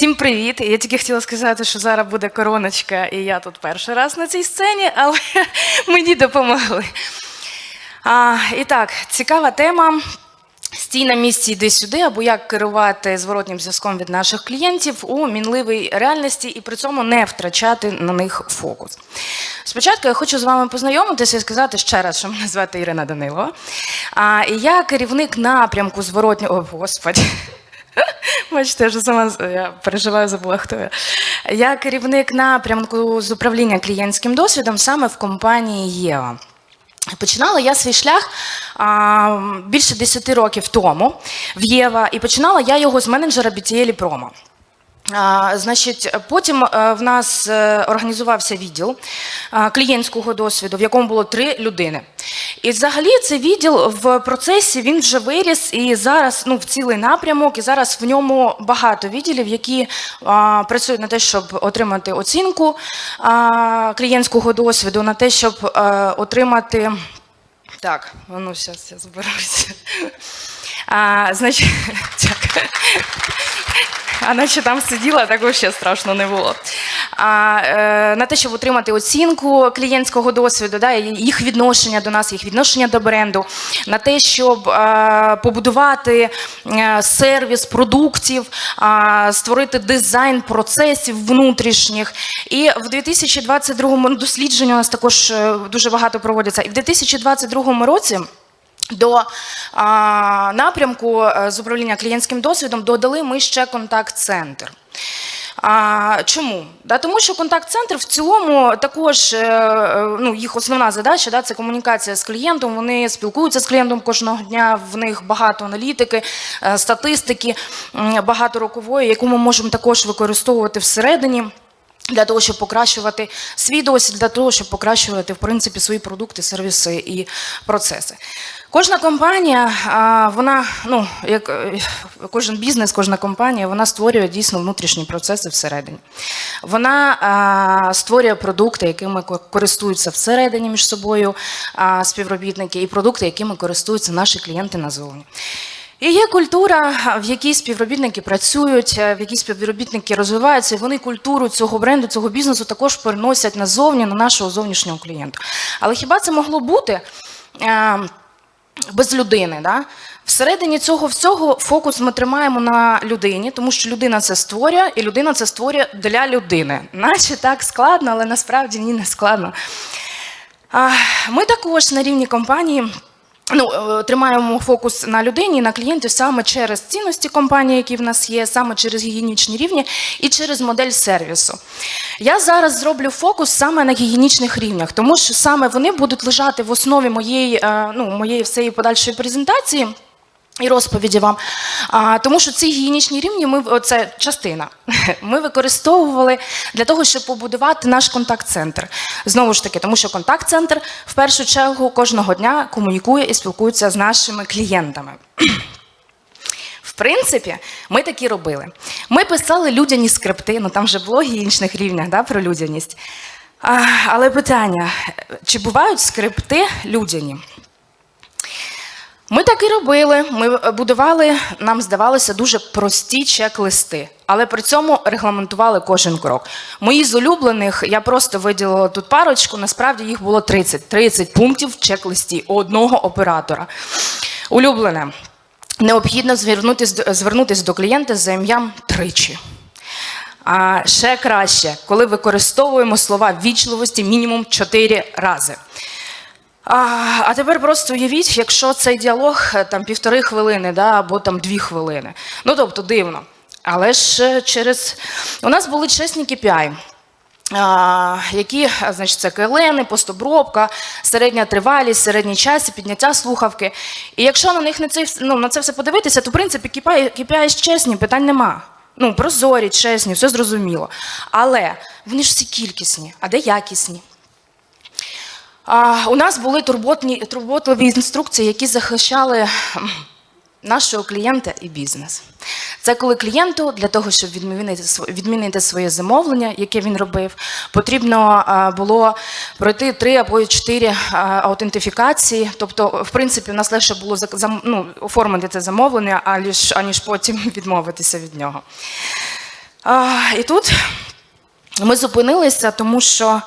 Всім привіт! Я тільки хотіла сказати, що зараз буде короночка, і я тут перший раз на цій сцені, але мені допомогли. А, і так, цікава тема. Стій на місці, йди сюди, або як керувати зворотнім зв'язком від наших клієнтів у мінливій реальності і при цьому не втрачати на них фокус. Спочатку я хочу з вами познайомитися і сказати ще раз, що мене звати Ірина Данилова. А, і я керівник напрямку зворотнього. О, Господи. Бачите, я вже сама я переживаю, забула, хто я. Я керівник напрямку з управління клієнтським досвідом саме в компанії Єва. Починала я свій шлях а, більше 10 років тому в Єва, і починала я його з менеджера BTL Промо. А, Значить, потім е, в нас е, організувався відділ а, клієнтського досвіду, в якому було три людини. І взагалі цей відділ в процесі він вже виріс і зараз ну, в цілий напрямок, і зараз в ньому багато відділів, які а, працюють на те, щоб отримати оцінку а, клієнтського досвіду, на те, щоб е, отримати. Так, а ну зараз я зберуся. А, значить, дякую. А наче там сиділа, також ще страшно не було. А, е, на те, щоб отримати оцінку клієнтського досвіду, да, їх відношення до нас, їх відношення до бренду, на те, щоб е, побудувати е, сервіс продуктів, а, створити дизайн процесів внутрішніх. І в 2022 дослідження у нас також е, дуже багато проводяться. І в 2022 році. До а, напрямку е, з управління клієнтським досвідом додали ми ще контакт-центр. А, чому? Да, тому що контакт-центр в цілому також е, е, ну, їх основна задача да, це комунікація з клієнтом. Вони спілкуються з клієнтом кожного дня. В них багато аналітики, статистики, багато рокової, яку ми можемо також використовувати всередині. Для того, щоб покращувати свій досвід, для того, щоб покращувати в принципі свої продукти, сервіси і процеси. Кожна компанія, вона, ну як е, кожен бізнес, кожна компанія, вона створює дійсно внутрішні процеси всередині. Вона створює продукти, якими користуються всередині між собою співробітники, і продукти, якими користуються наші клієнти назовні. І є культура, в якій співробітники працюють, е, в якій співробітники розвиваються, і вони культуру цього бренду, цього бізнесу також переносять назовні на нашого зовнішнього клієнта. Але хіба це могло бути е, без людини? Да? Всередині цього всього фокус ми тримаємо на людині, тому що людина це створює, і людина це створює для людини. Наче так складно, але насправді ні, не складно. Ми також на рівні компанії. Ну, е, тримаємо фокус на людині, на клієнті саме через цінності компанії, які в нас є, саме через гігієнічні рівні і через модель сервісу. Я зараз зроблю фокус саме на гігієнічних рівнях, тому що саме вони будуть лежати в основі моєї, е, ну, моєї всієї подальшої презентації. І розповіді вам. А, тому що ці гігієнічні рівні ми це частина. Ми використовували для того, щоб побудувати наш контакт-центр. Знову ж таки, тому що контакт-центр в першу чергу кожного дня комунікує і спілкується з нашими клієнтами. В принципі, ми такі робили. Ми писали людяні скрипти, ну там вже було гігієнічних рівнях да, про людяність. А, але питання: чи бувають скрипти людяні? Ми так і робили. Ми будували, нам здавалося, дуже прості чек-листи, але при цьому регламентували кожен крок. Мої з улюблених, я просто виділила тут парочку, насправді їх було 30. 30 пунктів чек-листі одного оператора. Улюблене. Необхідно звернутися, звернутися до клієнта за ім'ям тричі. А ще краще, коли використовуємо слова вічливості мінімум 4 рази. А, а тепер просто уявіть, якщо цей діалог е, там півтори хвилини, да, або там дві хвилини. Ну тобто дивно. Але ж е, через у нас були чесні KPI. Які, значить, це КЛН, постобробка, середня тривалість, середній час, підняття слухавки. І якщо на них на це, ну, на це все подивитися, то в принципі KPI, KPI чесні, питань нема. Ну, прозорі, чесні, все зрозуміло. Але вони ж всі кількісні, а де якісні? У нас були турботні, турботливі інструкції, які захищали нашого клієнта і бізнес. Це коли клієнту для того, щоб відмінити, відмінити своє замовлення, яке він робив, потрібно було пройти три або чотири аутентифікації. Тобто, в принципі, у нас легше було ну, оформити це замовлення, аніж, аніж потім відмовитися від нього. І тут ми зупинилися, тому що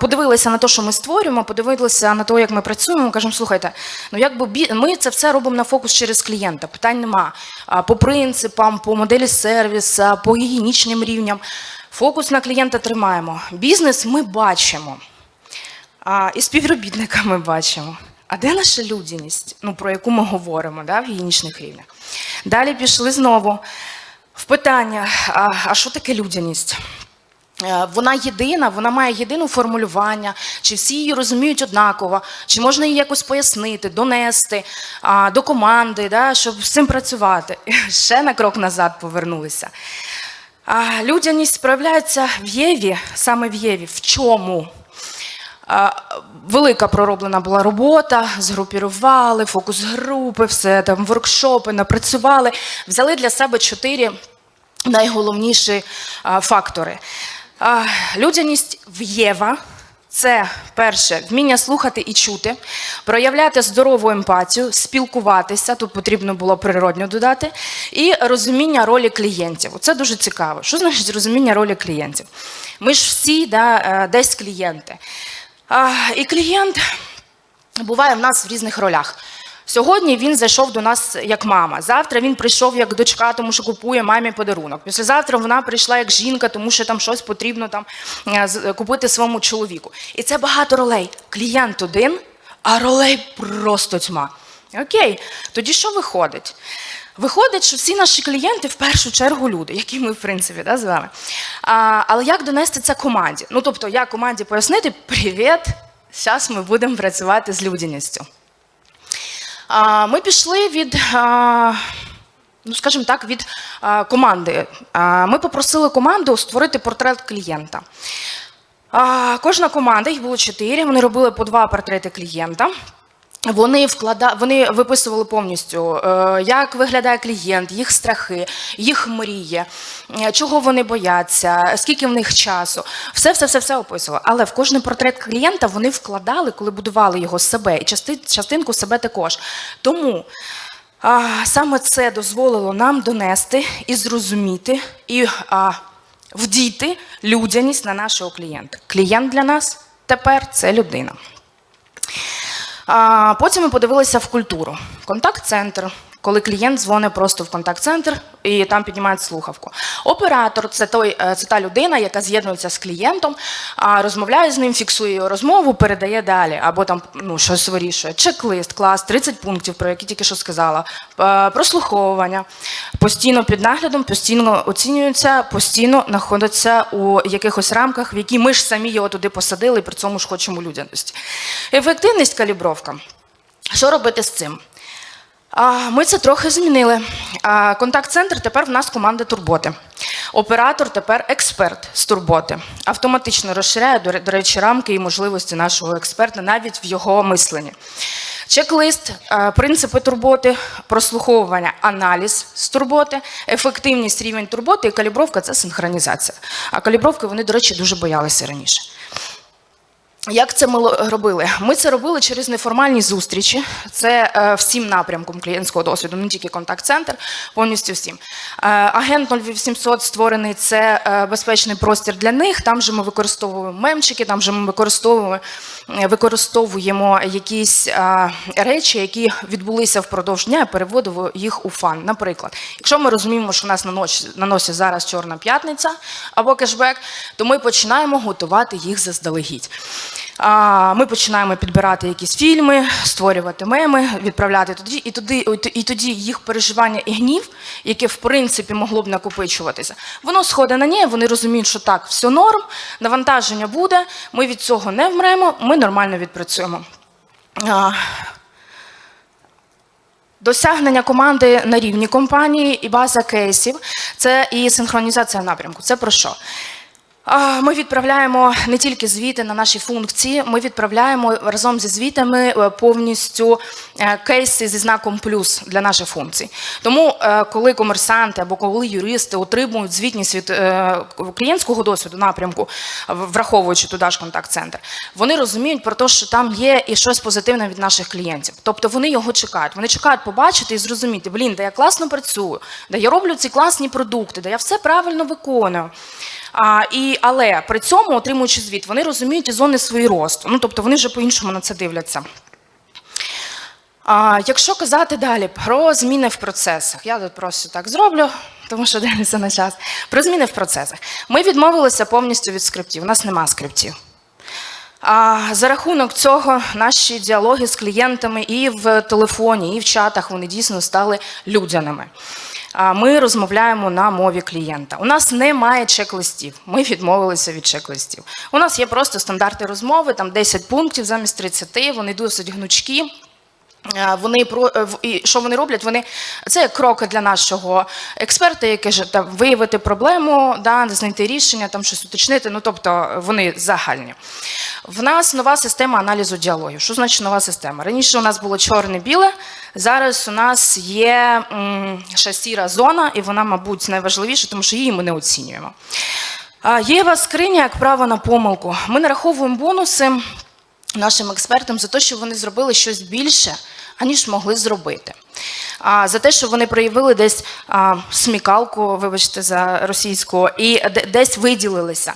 подивилися на те, що ми створюємо, подивилися на те, як ми працюємо. Кажемо, слухайте, ну якби ми це все робимо на фокус через клієнта. Питань нема. По принципам, по моделі сервіса, по гігієнічним рівням. Фокус на клієнта тримаємо. Бізнес ми бачимо. А, і співробітника ми бачимо. А де наша людяність, ну, про яку ми говоримо да, в гігієнічних рівнях? Далі пішли знову в питання: а, а що таке людяність? Е, Вона єдина, вона має єдине формулювання, чи всі її розуміють однаково, чи можна її якось пояснити, донести до команди, да, щоб з цим працювати. Ще на крок назад повернулися. Людяність проявляється в Єві, саме в Єві. В чому? Велика пророблена була робота, згрупірували, фокус групи, все там воркшопи, напрацювали, взяли для себе чотири найголовніші фактори. Людяність в Єва це перше вміння слухати і чути, проявляти здорову емпатію, спілкуватися, тут потрібно було природньо додати, і розуміння ролі клієнтів. Це дуже цікаво. Що значить розуміння ролі клієнтів? Ми ж всі да, е, десь клієнти. І клієнт буває в нас в різних ролях. Сьогодні він зайшов до нас як мама. Завтра він прийшов як дочка, тому що купує мамі подарунок. Післязавтра вона прийшла як жінка, тому що там щось потрібно там е, купити своєму чоловіку. І це багато ролей. Клієнт один, а ролей просто тьма. Окей, тоді що виходить? Виходить, що всі наші клієнти в першу чергу люди, які ми, в принципі, да, з вами. А, але як донести це команді? Ну, тобто, як команді пояснити, привіт, зараз ми будемо працювати з людяністю. Ми пішли від, ну скажімо так, від команди. Ми попросили команду створити портрет клієнта. Кожна команда, їх було чотири, вони робили по два портрети клієнта. Вони вклада... вони виписували повністю, е, як виглядає клієнт, їх страхи, їх мрії, е, чого вони бояться, скільки в них часу. Все, все, все, все описували. Але в кожний портрет клієнта вони вкладали, коли будували його себе, і частинку себе також. Тому а, саме це дозволило нам донести і зрозуміти, і а, вдіти людяність на нашого клієнта. Клієнт для нас тепер це людина. Потім ми подивилися в культуру. Контакт-центр, коли клієнт дзвонить просто в контакт-центр і там піднімають слухавку. Оператор це той, е, це та людина, яка з'єднується з клієнтом, розмовляє з ним, фіксує його розмову, передає далі, або там ну, щось вирішує. Чек-лист, клас, 30 пунктів, про які тільки що сказала. Е, Прослуховування постійно під наглядом, постійно оцінюється, постійно знаходиться у якихось рамках, в які ми ж самі його туди посадили, при цьому ж хочемо людяності. Ефективність калібровка. Що робити з цим? Ми це трохи змінили. Контакт-центр тепер в нас команда турботи. Оператор тепер експерт з турботи. Автоматично розширяє, до речі, рамки і можливості нашого експерта навіть в його мисленні. Чек-лист, принципи турботи, прослуховування, аналіз з турботи, ефективність, рівень турботи і калібровка це синхронізація. А калібровки вони, до речі, дуже боялися раніше. Як це ми робили? Ми це робили через неформальні зустрічі. Це е, всім напрямком клієнтського досвіду, не тільки контакт-центр, повністю всім. Е, агент 0800 створений це е, безпечний простір для них. Там же ми використовуємо мемчики, там же ми використовуємо, е, використовуємо якісь е, речі, які відбулися впродовж дня, і переводимо їх у фан. Наприклад, якщо ми розуміємо, що у нас на ночі, на носі зараз чорна п'ятниця або кешбек, то ми починаємо готувати їх заздалегідь. Ми починаємо підбирати якісь фільми, створювати меми, відправляти туди, і туди, і тоді їх переживання і гнів, яке в принципі могло б накопичуватися, воно сходить на ні, вони розуміють, що так, все норм, навантаження буде, ми від цього не вмремо, ми нормально відпрацюємо. Досягнення команди на рівні компанії і база кейсів це і синхронізація напрямку. Це про що? Ми відправляємо не тільки звіти на наші функції, ми відправляємо разом зі звітами е, повністю е, кейси зі знаком плюс для наших функцій. Тому, е, коли комерсанти або коли юристи отримують звітність від клієнтського досвіду напрямку, враховуючи туди ж контакт-центр, вони розуміють про те, що там є і щось позитивне від наших клієнтів. Тобто вони його чекають. Вони чекають побачити і зрозуміти, блін, де я класно працюю, де я роблю ці класні продукти, де я все правильно виконую. А, і, але при цьому, отримуючи звіт, вони розуміють і зони свої росту. Ну, тобто вони вже по-іншому на це дивляться. А, якщо казати далі про зміни в процесах, я тут просто так зроблю, тому що дивлюся на час. Про зміни в процесах. Ми відмовилися повністю від скриптів. У нас нема скриптів. А за рахунок цього наші діалоги з клієнтами і в телефоні, і в чатах вони дійсно стали людяними. Ми розмовляємо на мові клієнта. У нас немає чек-листів. Ми відмовилися від чек-листів. У нас є просто стандарти розмови, там 10 пунктів замість 30, вони досить гнучкі. Вони про е, і що вони роблять? Вони це кроки для нашого експерта, який же там виявити проблему, да, знайти рішення, там щось уточнити. Ну тобто вони загальні. В нас нова система аналізу діалогів. Що значить нова система? Раніше у нас було чорне-біле, зараз у нас є ще сіра зона, і вона, мабуть, найважливіша, тому що її ми не оцінюємо. Є скриня як право на помилку. Ми нараховуємо бонуси нашим експертам за те, що вони зробили щось більше, аніж могли зробити. А, за те, що вони проявили десь а, смікалку, вибачте за російську, і десь виділилися.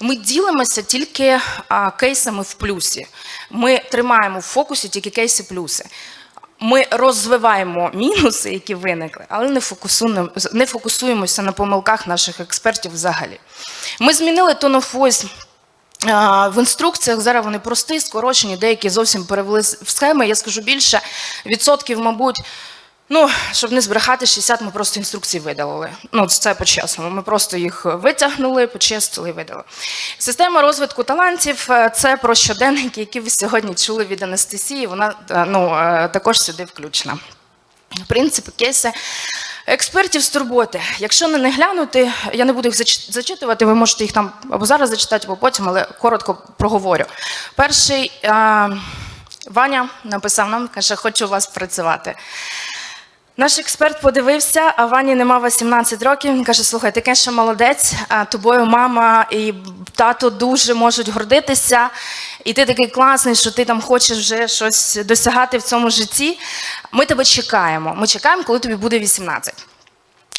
Ми ділимося тільки а, кейсами в плюсі. Ми тримаємо в фокусі тільки кейси плюси. Ми розвиваємо мінуси, які виникли, але не фокусуємо, не фокусуємося на помилках наших експертів взагалі. Ми змінили tone of voice В інструкціях зараз вони прості, скорочені, деякі зовсім перевели в схеми. Я скажу більше, відсотків, мабуть, ну, щоб не збрехати, 60 ми просто інструкції видалили. Ну, це по-чесному. Ми просто їх витягнули, почистили і видали. Система розвитку талантів е, це про щоденники, які ви сьогодні чули від Анастасії. Вона е, ну, е, також сюди включена. Принципи, кейси. Експертів з турботи. Якщо не, не глянути, я не буду їх зач- зачитувати, ви можете їх там або зараз зачитати, або потім, але коротко проговорю. Перший е, Ваня написав нам, каже, хочу у вас працювати. Наш експерт подивився, а Вані нема 18 років. Він каже: слухай, ти конечно молодець, а тобою мама і тато дуже можуть гордитися, і ти такий класний, що ти там хочеш вже щось досягати в цьому житті. Ми тебе чекаємо. Ми чекаємо, коли тобі буде 18.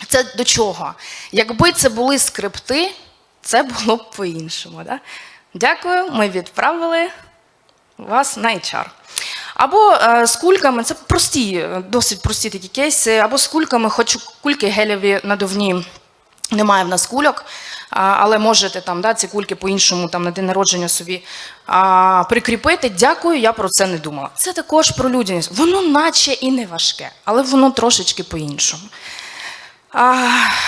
Це до чого? Якби це були скрипти, це було б по-іншому. Да? Дякую, ми відправили вас на HR. Або е, з кульками, це прості, досить прості такі кейси, або з кульками, хочу кульки гелеві надувні. Немає в нас кульок, але можете там да, ці кульки по-іншому на день народження собі а, прикріпити. Дякую, я про це не думала. Це також про людяність. Воно наче і не важке, але воно трошечки по-іншому.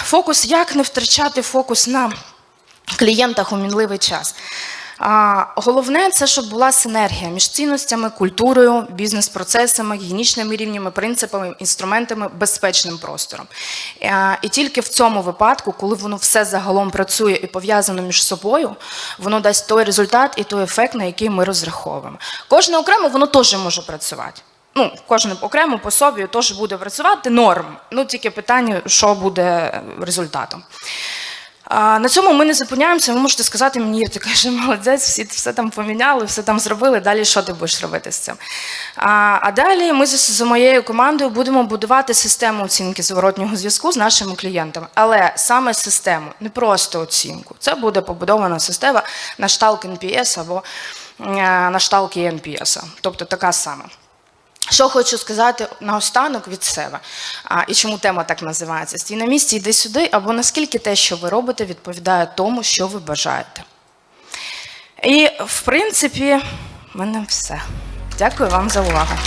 Фокус, як не втрачати фокус на клієнтах у мінливий час. Головне це, щоб була синергія між цінностями, культурою, бізнес-процесами, гігієнічними рівнями, принципами, інструментами, безпечним простором. А, і тільки в цьому випадку, коли воно все загалом працює і пов'язано між собою, воно дасть той результат і той ефект, на який ми розраховуємо. Кожне окремо воно теж може працювати. Ну, кожен окремо по собі теж буде працювати норм. Ну тільки питання, що буде результатом. На цьому ми не зупиняємося. Ви можете сказати мені, ти каже, молодець, всі все там поміняли, все там зробили. Далі що ти будеш робити з цим? А, а далі ми з, з моєю командою будемо будувати систему оцінки зворотнього зв'язку з нашими клієнтами. Але саме систему, не просто оцінку. Це буде побудована система на шталк NPS або е, на шталки NPS. Тобто така сама. Що хочу сказати наостанок від себе, а, і чому тема так називається? Стій на місці, йди сюди, або наскільки те, що ви робите, відповідає тому, що ви бажаєте. І, в принципі, в мене все. Дякую вам за увагу.